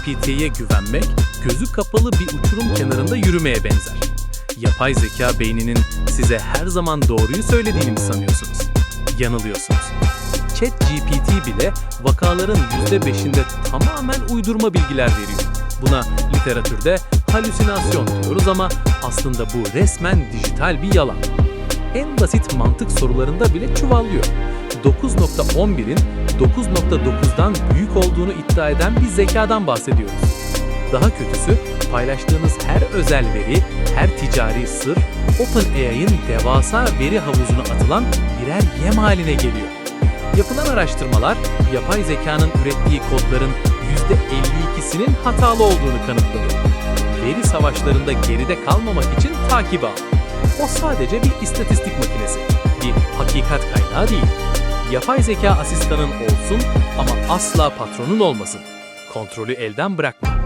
ChatGPT'ye güvenmek, gözü kapalı bir uçurum kenarında yürümeye benzer. Yapay zeka beyninin size her zaman doğruyu söylediğini mi sanıyorsunuz? Yanılıyorsunuz. ChatGPT bile vakaların %5'inde tamamen uydurma bilgiler veriyor. Buna literatürde halüsinasyon diyoruz ama aslında bu resmen dijital bir yalan. En basit mantık sorularında bile çuvallıyor. 9.11'in 9.9'dan büyük olduğunu iddia eden bir zekadan bahsediyoruz. Daha kötüsü paylaştığınız her özel veri, her ticari sır OpenAI'ın devasa veri havuzuna atılan birer yem haline geliyor. Yapılan araştırmalar yapay zekanın ürettiği kodların %52'sinin hatalı olduğunu kanıtladı. Veri savaşlarında geride kalmamak için takip al. O sadece bir istatistik makinesi, bir hakikat kaynağı değil. Yapay zeka asistanın olsun ama asla patronun olmasın. Kontrolü elden bırakma.